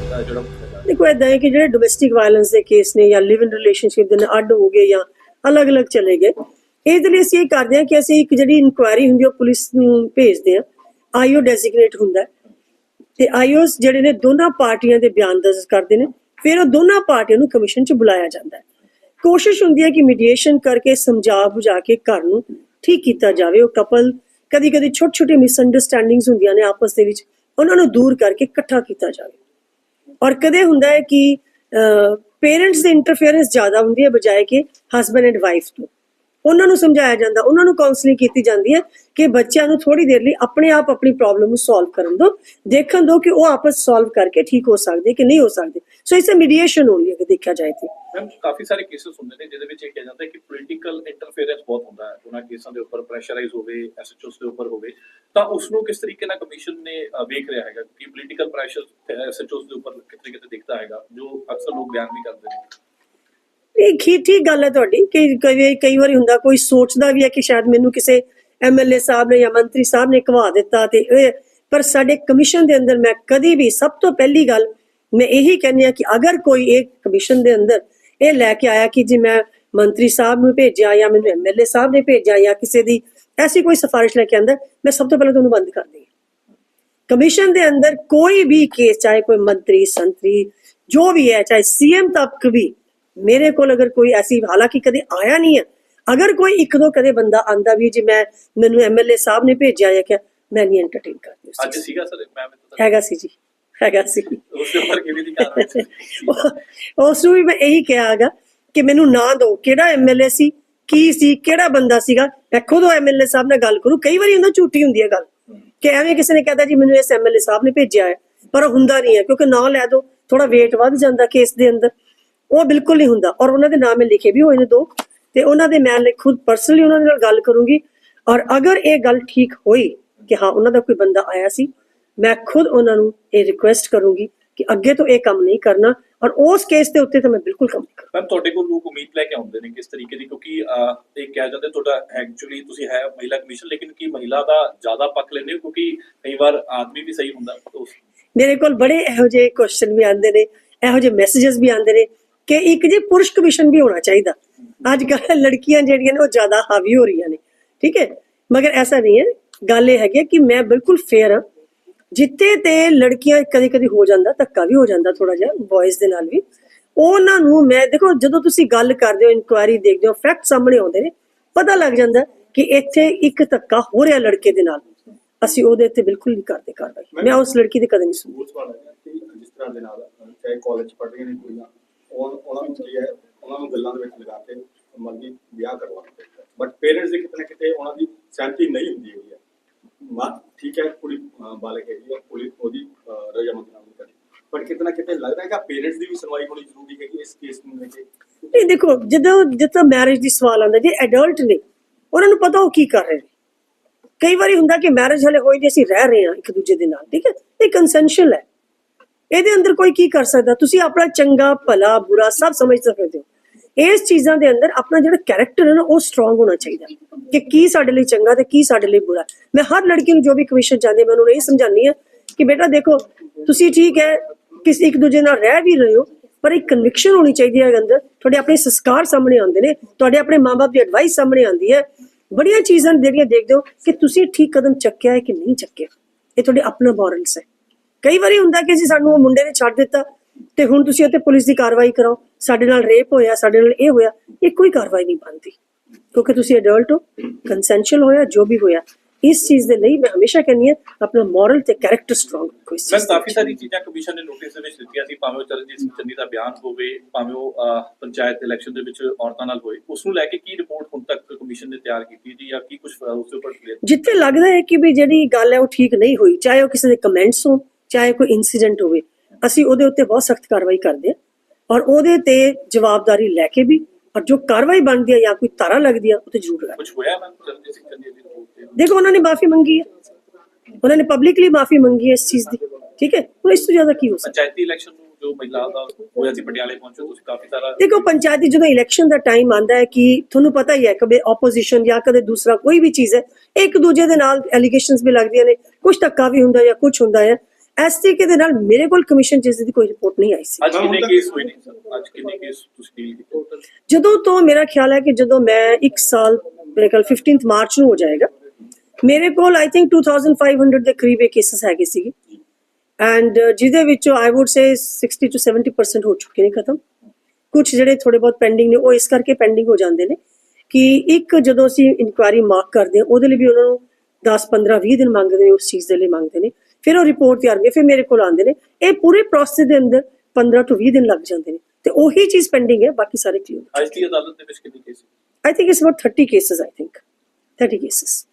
ਦੇ ਜਿਹੜਾ ਬਹੁਤ ਕਿਵੇਂ ਰਿਹਾ ਦੇਖੋ ਇਦਾਂ ਹੈ ਕਿ ਜਿਹੜੇ ਡੋਮੈਸਟਿਕ ਵਾਇਲੈਂਸ ਦੇ ਕੇਸ ਨੇ ਜਾਂ ਲਿਵ ਇਨ ਰਿਲੇਸ਼ਨਸ਼ਿਪ ਦੇ ਨਾਲ ਅੱਡ ਹੋ ਗਏ ਜਾਂ ਅਲੱਗ-ਅਲੱਗ ਚਲੇ ਗਏ ਇਹਦੇ ਲਈ ਅਸੀਂ ਇਹ ਕਰਦੇ ਹਾਂ ਕਿ ਅਸੀਂ ਇੱਕ ਜਿਹੜੀ ਇਨਕੁਆਇਰੀ ਹੁੰਦੀ ਹੈ ਉਹ ਪੁਲਿਸ ਨੂੰ ਭੇਜਦੇ ਹਾਂ। ਆਈਓ ਡੈਜ਼ਿਗਨੇਟ ਹੁੰਦਾ ਹੈ ਤੇ ਆਈਓਸ ਜਿਹੜੇ ਨੇ ਦੋਨਾਂ ਪਾਰਟੀਆਂ ਦੇ ਬਿਆਨ ਦਰਜ ਕਰਦੇ ਨੇ, ਫਿਰ ਉਹ ਦੋਨਾਂ ਪਾਰਟੀਆਂ ਨੂੰ ਕਮਿਸ਼ਨ 'ਚ ਬੁਲਾਇਆ ਜਾਂਦਾ ਹੈ। ਕੋਸ਼ਿਸ਼ ਹੁੰਦੀ ਹੈ ਕਿ ਮੀਡੀਏਸ਼ਨ ਕਰਕੇ ਸਮਝਾ ਬੁਝਾ ਕੇ ਘਰ ਨੂੰ ਠੀਕ ਕੀਤਾ ਜਾਵੇ। ਉਹ ਕਪਲ ਕਦੀ ਕਦੀ ਛੋਟੇ ਛੋਟੀ ਮਿਸਅੰਡਰਸਟੈਂਡਿੰਗਸ ਹੁੰਦੀਆਂ ਨੇ ਆਪਸ ਦੇ ਵਿੱਚ, ਉਹਨਾਂ ਨੂੰ ਦੂਰ ਕਰਕੇ ਇਕੱਠਾ ਕੀਤਾ ਜਾਵੇ। ਔਰ ਕਦੇ ਹੁੰਦਾ ਹੈ ਕਿ ਪੇਰੈਂਟਸ ਦੀ ਇੰਟਰਫੇਰੈਂਸ ਜ਼ਿਆਦਾ ਹੁੰਦੀ ਹੈ ਬਜਾਏ ਕਿ ਹਸਬੰਡ ਐਂਡ ਵਾਈਫ ਤੋਂ। ਉਹਨਾਂ ਨੂੰ ਸਮਝਾਇਆ ਜਾਂਦਾ ਉਹਨਾਂ ਨੂੰ ਕਾਉਂਸਲਿੰਗ ਕੀਤੀ ਜਾਂਦੀ ਹੈ ਕਿ ਬੱਚਿਆਂ ਨੂੰ ਥੋੜੀ ਦੇਰ ਲਈ ਆਪਣੇ ਆਪ ਆਪਣੀ ਪ੍ਰੋਬਲਮ ਨੂੰ ਸੋਲਵ ਕਰਨ ਦਿਓ ਦੇਖਣ ਦਿਓ ਕਿ ਉਹ ਆਪਸ ਸੋਲਵ ਕਰਕੇ ਠੀਕ ਹੋ ਸਕਦੇ ਕਿ ਨਹੀਂ ਹੋ ਸਕਦੇ। ਸੋ ਇਸੇ ਮੀਡੀਏਸ਼ਨ ਹੁੰਦੀ ਹੈ ਕਿ ਦੇਖਿਆ ਜਾਏ ਤੇ। ਮੈਮ ਕਾਫੀ ਸਾਰੇ ਕੇਸਸ ਹੁੰਦੇ ਨੇ ਜਿਹਦੇ ਵਿੱਚ ਇਹ ਕਿਹਾ ਜਾਂਦਾ ਹੈ ਕਿ ਪੋਲੀਟੀਕਲ ਇੰਟਰਫੇਰੈਂਸ ਬਹੁਤ ਹੁੰਦਾ ਹੈ। ਉਹਨਾਂ ਕੇਸਾਂ ਦੇ ਉੱਪਰ ਪ੍ਰੈਸ਼ਰਾਈਜ਼ ਹੋਵੇ ਐਸਐਚਓਸ ਦੇ ਉੱਪਰ ਹੋਵੇ ਤਾਂ ਉਸ ਨੂੰ ਕਿਸ ਤਰੀਕੇ ਨਾਲ ਕਮਿਸ਼ਨ ਨੇ ਅ, ਵੇਖ ਰਿਹਾ ਹੈਗਾ? ਕਿ ਪੋਲੀਟੀਕਲ ਪ੍ਰੈਸ਼ਰ ਐਸਐਚਓਸ ਦੇ ਉੱਪਰ ਕਿਤੇ ਕਿਤੇ ਦਿਖਦਾ ਹੈਗਾ ਜੋ ਅਕਸਰ ਲੋਕ ਬਿਆਨ ਵੀ ਕਰਦੇ ਨੇ। ਇਹ ਠੀਕ ਠੀਕ ਗੱਲ ਹੈ ਤੁਹਾਡੀ ਕਿ ਕਈ ਕਈ ਵਾਰੀ ਹੁੰਦਾ ਕੋਈ ਸੋਚਦਾ ਵੀ ਹੈ ਕਿ ਸ਼ਾਇਦ ਮੈਨੂੰ ਕਿਸੇ ਐਮਐਲਏ ਸਾਹਿਬ ਨੇ ਜਾਂ ਮੰਤਰੀ ਸਾਹਿਬ ਨੇ ਕਵਾ ਦਿੱਤਾ ਤੇ ਇਹ ਪਰ ਸਾਡੇ ਕਮਿਸ਼ਨ ਦੇ ਅੰਦਰ ਮੈਂ ਕਦੀ ਵੀ ਸਭ ਤੋਂ ਪਹਿਲੀ ਗੱਲ ਮੈਂ ਇਹੀ ਕਹਿੰਦੀ ਆ ਕਿ ਅਗਰ ਕੋਈ ਇੱਕ ਕਮਿਸ਼ਨ ਦੇ ਅੰਦਰ ਇਹ ਲੈ ਕੇ ਆਇਆ ਕਿ ਜੀ ਮੈਂ ਮੰਤਰੀ ਸਾਹਿਬ ਨੂੰ ਭੇਜਿਆ ਜਾਂ ਮੈਨੂੰ ਐਮਐਲਏ ਸਾਹਿਬ ਨੇ ਭੇਜਿਆ ਜਾਂ ਕਿਸੇ ਦੀ ਐਸੀ ਕੋਈ ਸਿਫਾਰਿਸ਼ ਲੈ ਕੇ ਆਂਦਾ ਮੈਂ ਸਭ ਤੋਂ ਪਹਿਲਾਂ ਤੁਹਾਨੂੰ ਬੰਦ ਕਰ ਦੇਈ ਕਮਿਸ਼ਨ ਦੇ ਅੰਦਰ ਕੋਈ ਵੀ ਕੇਸ, ਚਾਹੇ ਕੋਈ ਮੰਤਰੀ, ਸੰਤਰੀ, ਜੋ ਵੀ ਹੈ, ਚਾਹੇ ਸੀਐਮ ਤੱਕ ਵੀ ਮੇਰੇ ਕੋਲ ਅਗਰ ਕੋਈ ਐਸੀ ਹਾਲਾਂਕਿ ਕਦੇ ਆਇਆ ਨਹੀਂ ਹੈ। ਅਗਰ ਕੋਈ ਇੱਕ ਦੋ ਕਦੇ ਬੰਦਾ ਆਂਦਾ ਵੀ ਜੀ ਮੈਂ ਮੈਨੂੰ ਐਮਐਲਏ ਸਾਹਿਬ ਨੇ ਭੇਜਿਆ ਜਾਂ ਕਿ ਮੈਂ ਨਹੀਂ ਐਂਟਰਟੇਨ ਕਰਦੀ ਉਸ ਅੱਜ ਸੀਗਾ ਸਰ ਮੈਂ। ਹੈਗਾ ਸੀ ਜੀ ਹੈਗਾ ਸੀ। ਉਸ ਦੇ ਉੱਪਰ ਕਿਵੇਂ ਦੀ ਉਹ- ਉਸ ਨੂੰ ਵੀ ਮੈਂ ਇਹੀ ਕਿਹਾਗਾ ਕਿ ਮੈਨੂੰ ਨਾਂ ਦਿਓ ਕਿਹੜਾ ਐਮਐਲਏ ਸੀ ਕੀ ਸੀ ਕਿਹੜਾ ਬੰਦਾ ਸੀਗਾ ਮੈਂ ਖੁਦ ਉਹ ਐਮਐਲਏ ਸਾਹਿਬ ਨਾਲ ਗੱਲ ਕਰੂੰ। ਕਈ ਵਾਰੀ ਹੁੰਦਾ ਝੂਠੀ ਹੁੰਦੀ ਹੈ ਗੱਲ। ਕਿ ਐਵੇਂ ਕਿਸੇ ਨੇ ਕਹਤਾ ਜੀ ਮੈਨੂੰ ਇਸ ਐਮਐਲਏ ਸਾਹਿਬ ਨੇ ਭੇਜਿਆ ਹੈ ਪਰ ਹੁੰਦਾ ਨਹੀਂ ਹੈ ਕਿਉਂਕਿ ਨਾਂ ਲੈ ਦੋ ਥੋੜਾ weight ਵੱਧ ਜਾਂਦਾ ਕੇਸ ਦੇ ਅੰਦਰ। ਉਹ ਬਿਲਕੁਲ ਨਹੀਂ ਹੁੰਦਾ। ਔਰ ਉਹਨਾਂ ਦੇ ਨਾਮ ਮੈਂ ਲਿਖੇ ਵੀ ਹੋਏ ਨੇ ਦੋ। ਤੇ ਉਹਨਾਂ ਦੇ ਮੈਂ ਖੁਦ ਪਰਸਨਲੀ ਉਹਨਾਂ ਦੇ ਨਾਲ ਗੱਲ ਕਰੂੰਗੀ। ਔਰ ਅਗਰ ਇਹ ਗੱਲ ਠੀਕ ਹੋਈ ਕਿ ਹਾਂ ਉਹਨਾਂ ਦਾ ਕੋਈ ਬੰਦਾ ਆਇਆ ਸੀ ਮੈਂ ਖੁਦ ਉਹਨਾਂ ਨੂੰ ਇਹ ਰਿਕੁਐਸਟ ਕਰੂੰਗੀ ਕਿ ਅੱਗੇ ਤੋਂ ਇਹ ਕੰਮ ਨਹੀਂ ਕਰਨਾ। ਔਰ ਉਸ ਕੇਸ ਦੇ ਉੱਤੇ ਤਾਂ ਮੈਂ ਬਿਲਕੁਲ ਕੰਮ ਕਰਨਾ। ਮੈਮ ਤੁਹਾਡੇ ਕੋਲ ਲੋਕ ਉਮੀਦ ਲੈ ਕੇ ਆਉਂਦੇ ਨੇ ਕਿਸ ਤਰੀਕੇ ਦੀ? ਕਿਉਂਕਿ ਇਹ ਕਿਹਾ ਜਾਂਦਾ ਤੁਹਾਡਾ ਐਕਚੁਅਲੀ ਤੁਸੀਂ ਹੈ ਮਹਿਲਾ ਕਮਿਸ਼ਨ ਲੇਕਿਨ ਕੀ ਮਹਿਲਾ ਦਾ ਜ਼ਿਆਦਾ ਪੱਖ ਲੈਂਦੇ ਹੋ? ਕਿਉਂਕਿ ਕਈ ਵਾਰ ਆਦਮੀ ਵੀ ਸਹੀ ਹੁੰਦਾ ਮੇਰੇ ਕੋਲ ਬੜੇ ਇਹੋ ਜਿਹੇ ਕੁਐਸਚਨ ਵੀ ਆਉਂਦੇ ਨੇ ਇਹੋ ਜਿਹੇ ਮੈਸੇजेस ਵੀ ਆਉਂਦੇ ਨੇ। ਕਿ ਇੱਕ ਜੀ ਪੁਰਸ਼ ਕਮਿਸ਼ਨ ਵੀ ਹੋਣਾ ਚਾਹੀਦਾ। ਅੱਜ ਕੱਲ੍ਹ ਲੜਕੀਆਂ ਜਿਹੜੀਆਂ ਨੇ ਉਹ ਜ਼ਿਆਦਾ ਹਾਵੀ ਹੋ ਰਹੀਆਂ ਨੇ। ਠੀਕ ਹੈ? ਮਗਰ ਐਸਾ ਨਹੀਂ ਹੈ। ਗੱਲ ਇਹ ਹੈਗੀ ਕਿ ਮੈਂ ਬਿਲਕੁਲ ਫੇਅਰ ਹਾਂ। ਜਿੱਤੇ ਤੇ ਲੜਕੀਆਂ ਕਦੇ ਕਦੇ ਹੋ ਜਾਂਦਾ, ਧੱਕਾ ਵੀ ਹੋ ਜਾਂਦਾ ਥੋੜਾ ਜਿਹਾ ਬॉयਜ਼ ਦੇ ਨਾਲ ਵੀ। ਉਹਨਾਂ ਨੂੰ ਮੈਂ, ਦੇਖੋ ਜਦੋਂ ਤੁਸੀਂ ਗੱਲ ਕਰਦੇ ਹੋ ਇਨਕੁਆਇਰੀ ਦੇਖਦੇ ਹੋ ਫੈਕਟ ਸਾਹਮਣੇ ਆਉਂਦੇ ਨੇ, ਪਤਾ ਲੱਗ ਜਾਂਦਾ ਕਿ ਇੱਥੇ ਇੱਕ ਧੱਕਾ ਹੋ ਰਿਹਾ ਲੜਕੇ ਦੇ ਨਾਲ। ਅਸੀਂ ਉਹਦੇ ਤੇ ਬਿਲਕੁਲ ਨਹੀਂ ਕਰਦੇ ਕਾਰਵਾਈ। ਮੈਂ ਉਸ ਲੜਕੀ ਦੇ ਕਦੇ ਨਹੀਂ ਸੁਣੀ। ਰੂਲਸ ਜਿਸ ਤਰ੍ਹਾਂ ਦੇ ਨਾਲ, ਚਾਹੇ ਕਾਲਜ ਪੜ੍ਹ ਰਹੀਆਂ ਨੇ ਕੁੜੀਆਂ ਉਹ ਉਹਨਾਂ ਨੂੰ ਕੀ ਹੈ ਉਹਨਾਂ ਨੂੰ ਗੱਲਾਂ ਦੇ ਵਿੱਚ ਲਗਾ ਕੇ ਮਰਜ਼ੀ ਵਿਆਹ ਕਰਵਾਉਂਦੇ ਬਟ ਪੇਰੈਂਟਸ ਦੀ ਕਿਤੇ ਨਾ ਕਿਤੇ ਉਹਨਾਂ ਦੀ ਸਹਿਮਤੀ ਨਹੀਂ ਹੁੰਦੀ ਹੈਗੀ ਹੈ। ਠੀਕ ਹੈ ਕੁੜੀ ਅਹ, ਹੈਗੀ ਹੈ ਕੁੜੀ ਉਹਦੀ ਰਜ਼ਾਮੰਦੀ ਨਾਲ ਨਹੀਂ ਕਰਦੀ। ਬਟ ਕਿਤੇ ਲੱਗਦਾ ਹੈ ਕਿ ਪੇਰੈਂਟਸ ਦੀ ਵੀ ਸੁਣਵਾਈ ਹੋਣੀ ਜ਼ਰੂਰੀ ਹੈਗੀ ਇਸ ਕੇਸ ਨੂੰ ਲੈ ਕੇ। ਨਹੀਂ ਦੇਖੋ ਜਦੋਂ ਜਦੋਂ ਮੈਰਿਜ ਦੀ ਸਵਾਲ ਆਉਂਦਾ ਜੇ ਐਡਲਟ ਨੇ ਉਹਨਾਂ ਨੂੰ ਪਤਾ ਉਹ ਕੀ ਕਰ ਰਹੇ ਨੇ। ਕਈ ਵਾਰੀ ਹੁੰਦਾ ਕਿ ਮੈਰਿਜ ਹਲੇ ਹੋਈ ਜੇ ਅਸੀਂ ਰਹਿ ਰਹੇ ਹਾਂ ਇੱਕ ਦੂਜੇ ਦੇ ਨਾਲ ਠੀਕ ਹੈ? ਇਹ ਕੰਸੈਂਸ਼ੂਅਲ ਹੈ। ਇਹਦੇ ਅੰਦਰ ਕੋਈ ਕੀ ਕਰ ਸਕਦਾ? ਤੁਸੀਂ ਆਪਣਾ ਚੰਗਾ ਭਲਾ ਬੁਰਾ ਸਭ ਸਮਝ ਸਕਦੇ ਹੋ। ਇਸ ਚੀਜ਼ਾਂ ਦੇ ਅੰਦਰ ਆਪਣਾ ਜਿਹੜਾ ਕੈਰੈਕਟਰ ਹੈ ਨਾ ਉਹ ਸਟਰੋਂਗ ਹੋਣਾ ਚਾਹੀਦਾ। ਕਿ ਕੀ ਸਾਡੇ ਲਈ ਚੰਗਾ ਤੇ ਕੀ ਸਾਡੇ ਲਈ ਬੁਰਾ। ਮੈਂ ਹਰ ਲੜਕੀ ਨੂੰ ਜੋ ਵੀ ਕਮਿਸ਼ਨ ਚਾਹੁੰਦੀ ਹਾਂ, ਮੈਂ ਉਹਨੂੰ ਇਹ ਸਮਝਾਉਂਦੀ ਹਾਂ ਕਿ ਬੇਟਾ ਦੇਖੋ ਤੁਸੀਂ ਠੀਕ ਹੈ ਕਿਸ ਇੱਕ ਦੂਜੇ ਨਾਲ ਰਹਿ ਵੀ ਰਹੇ ਹੋ ਪਰ ਇੱਕ ਕਨਵਿਕਸ਼ਨ ਹੋਣੀ ਚਾਹੀਦੀ ਹੈ ਅੰਦਰ। ਤੁਹਾਡੇ ਆਪਣੇ ਸੰਸਕਾਰ ਸਾਹਮਣੇ ਆਉਂਦੇ ਨੇ ਤੁਹਾਡੇ ਆਪਣੇ ਮਾਪੇ ਦੀ ਐਡਵਾਈਸ ਸਾਹਮਣੇ ਆਉਂਦੀ ਹੈ। ਬੜੀਆਂ ਚੀਜ਼ਾਂ ਜਿਹੜੀਆਂ ਦੇਖਦੇ ਹੋ ਕਿ ਤੁਸੀਂ ਠੀਕ ਕਦਮ ਚੱਕਿਆ ਹੈ ਕਿ ਨਹੀਂ ਚੱਕਿਆ। ਇਹ ਤੁਹਾਡੇ ਆਪਣਾ ਮੋਰਲਸ ਹੈ। ਕਈ ਵਾਰੀ ਹੁੰਦਾ ਕਿ ਜੀ ਸਾਨੂੰ ਉਹ ਮੁੰਡੇ ਨੇ ਛੱਡ ਦਿੱਤਾ ਤੇ ਹੁਣ ਤੁਸੀਂ ਉੱਤੇ ਪੁਲਿਸ ਦੀ ਕਾਰਵਾਈ ਕਰਾਓ ਸਾਡੇ ਨਾਲ ਰੇਪ ਹੋਇਆ ਸਾਡੇ ਨਾਲ ਇਹ ਹੋਇਆ ਇਹ ਕੋਈ ਕਾਰਵਾਈ ਨਹੀਂ ਬਣਦੀ ਕਿਉਂਕਿ ਤੁਸੀਂ ਅਡਲਟ ਹੋ ਕੰਸੈਂਸ਼ੂਅਲ ਹੋਇਆ ਜੋ ਵੀ ਹੋਇਆ ਇਸ ਚੀਜ਼ ਦੇ ਲਈ ਮੈਂ ਹਮੇਸ਼ਾ ਕਹਿੰਦੀ ਹਾਂ ਆਪਣਾ ਮੋਰਲ ਤੇ ਕੈਰੈਕਟਰ ਸਟਰੋਂਗ ਇਸ ਮੈਂ ਕਾਫੀ। ਸਾਰੀ ਚੀਜ਼ਾਂ ਕਮਿਸ਼ਨ ਨੇ ਨੋਟਿਸ ਦੇ ਵਿੱਚ ਦਿੱਤੀਆਂ ਸੀ ਭਾਵੇਂ ਚਰਨਜੀਤ ਸਿੰਘ ਚੰਨੀ ਦਾ ਬਿਆਨ ਹੋਵੇ ਭਾਵੇਂ ਉਹ ਪੰਚਾਇਤ ਇਲੈਕਸ਼ਨ ਦੇ ਵਿੱਚ ਔਰਤਾਂ ਨਾਲ ਹੋਏ ਉਸ ਨੂੰ ਲੈ ਕੇ ਕੀ ਰਿਪੋਰਟ ਹੁਣ ਤੱਕ ਕਮਿਸ਼ਨ ਨੇ ਤਿਆਰ ਕੀਤੀ ਜੀ ਜਾਂ ਕੀ ਕੁਝ ਉਸ ਉੱਪਰ ਜਿੱਥੇ ਲੱਗਦਾ ਹੈ ਕਿ ਵੀ ਜਿਹੜੀ ਗੱਲ ਹੈ ਉਹ ਠੀਕ ਨਹੀਂ ਹੋਈ ਚਾਹੇ ਉਹ ਕਿਸੇ ਦੇ ਕਮੈਂਟਸ ਹੋਣ ਚਾਹੇ ਕੋਈ ਇਨਸੀਡੈਂਟ ਹੋਵੇ ਅਸੀਂ ਉਹਦੇ ਉੱਤੇ ਬਹੁਤ ਸਖਤ ਕਾਰਵਾਈ ਕਰਦੇ ਹਾਂ ਔਰ ਉਹਦੇ ਤੇ ਜਵਾਬਦਾਰੀ ਲੈ ਕੇ ਵੀ ਔਰ ਜੋ ਕਾਰਵਾਈ ਬਣਦੀ ਹੈ ਜਾਂ ਕੋਈ ਧਾਰਾ ਲੱਗਦੀ ਹੈ ਉਹ ਤੇ ਜ਼ਰੂਰ ਲਗਾਓ ਕੁਝ ਹੋਇਆ ਮੈਂ ਚਰਨਜੀਤ ਸਿੰਘ ਚੰਨੀ ਦੀ ਰਿਪੋਰਟ ਤੇ ਦੇਖੋ ਉਹਨਾਂ ਨੇ ਮਾਫੀ ਮੰਗੀ ਹੈ। ਉਹਨਾਂ ਨੇ ਪਬਲਿਕਲੀ ਮਾਫੀ ਮੰਗੀ ਹੈ ਇਸ ਚੀਜ਼ ਦੀ। ਠੀਕ ਹੈ? ਹੁਣ ਇਸ ਤੋਂ ਜ਼ਿਆਦਾ ਕੀ ਹੋ ਸਕਦਾ? ਪੰਚਾਇਤੀ ਇਲੈਕਸ਼ਨ ਨੂੰ ਜੋ ਮਹਿਲਾ ਦਾ ਹੋਇਆ ਸੀ ਪਟਿਆਲੇ ਪਹੁੰਚੇ ਤੁਸੀਂ ਕਾਫੀ ਸਾਰਾ ਦੇਖੋ ਪੰਚਾਇਤੀ ਜਦੋਂ ਇਲੈਕਸ਼ਨ ਦਾ ਟਾਈਮ ਆਂਦਾ ਹੈ ਕਿ ਤੁਹਾਨੂੰ ਪਤਾ ਹੀ ਹੈ ਕਦੇ ਆਪੋਜੀਸ਼ਨ ਜਾਂ ਕਦੇ ਦੂਸਰਾ ਕੋਈ ਵੀ ਚੀਜ਼ ਹੈ ਇੱਕ ਦੂਜੇ ਦੇ ਨਾਲ ਐਲੀਗੇਸ਼ਨਸ ਵੀ ਲੱਗਦੀਆਂ ਨੇ। ਕੁਝ ਧੱਕਾ ਵੀ ਹੁੰਦਾ ਜਾਂ ਕੁਝ ਹੁੰਦਾ ਹੈ। ਇਸ ਤਰੀਕੇ ਦੇ ਨਾਲ ਮੇਰੇ ਕੋਲ ਕਮਿਸ਼ਨ ਜਿਸ ਦੀ ਕੋਈ ਰਿਪੋਰਟ ਨਹੀਂ ਆਈ ਸੀ। ਅੱਜ ਕਿੰਨੇ ਕੇਸ ਹੋਏ ਨੇ ਸਰ? ਅੱਜ ਕਿੰਨੇ ਕੇਸ ਤੁਸੀਂ ਡੀਲ ਕੀਤੇ? ਟੋਟਲ ਜਦੋਂ ਤੋਂ ਮੇਰਾ ਖਿਆਲ ਹੈ ਕਿ ਜਦੋਂ ਮੈਂ 1 ਸਾਲ ਮੇਰੇ ਖਿਆਲ 15th ਮਾਰਚ ਨੂੰ ਹੋ ਜਾਏਗਾ ਮੇਰੇ ਕੋਲ ਆਈ ਥਿੰਕ 2500 ਦੇ ਕਰੀਬ ਕੇਸਸ ਹੈਗੇ ਸੀਗੇ। ਐਂਡ ਜਿਹਦੇ ਵਿੱਚੋਂ ਆਈ ਊਡ ਸੇ 60 to 70% ਹੋ ਚੁੱਕੇ ਨੇ ਖਤਮ। ਕੁਝ ਜਿਹੜੇ ਥੋੜੇ ਬਹੁਤ ਪੈਂਡਿੰਗ ਨੇ ਉਹ ਇਸ ਕਰਕੇ ਪੈਂਡਿੰਗ ਹੋ ਜਾਂਦੇ ਨੇ ਕਿ ਇੱਕ ਜਦੋਂ ਅਸੀਂ ਇਨਕੁਆਇਰੀ ਮਾਰਕ ਕਰਦੇ ਹਾਂ ਉਹਦੇ ਲਈ ਵੀ ਉਹਨਾਂ ਨੂੰ 10 15 20 ਦਿਨ ਮੰਗਦੇ ਨੇ ਉਸ ਚੀਜ਼ ਦੇ ਲਈ ਮੰਗਦੇ ਨੇ ਫਿਰ ਉਹ ਰਿਪੋਰਟ ਤਿਆਰ ਕਰਕੇ ਫਿਰ ਮੇਰੇ ਕੋਲ ਆਉਂਦੇ ਨੇ ਇਹ ਪੂਰੇ ਪ੍ਰੋਸੈਸ ਦੇ ਅੰਦਰ 15 ਤੋਂ 20 ਦਿਨ ਲੱਗ ਜਾਂਦੇ ਨੇ ਤੇ ਉਹੀ ਚੀਜ਼ ਪੈਂਡਿੰਗ ਹੈ ਬਾਕੀ ਸਾਰੇ ਕਲੀਅਰ ਅੱਜ ਦੀ ਅਦਾਲਤ ਦੇ ਵਿੱਚ ਕਿੰਨੇ case I think it's about 30 cases, I think. 30 cases.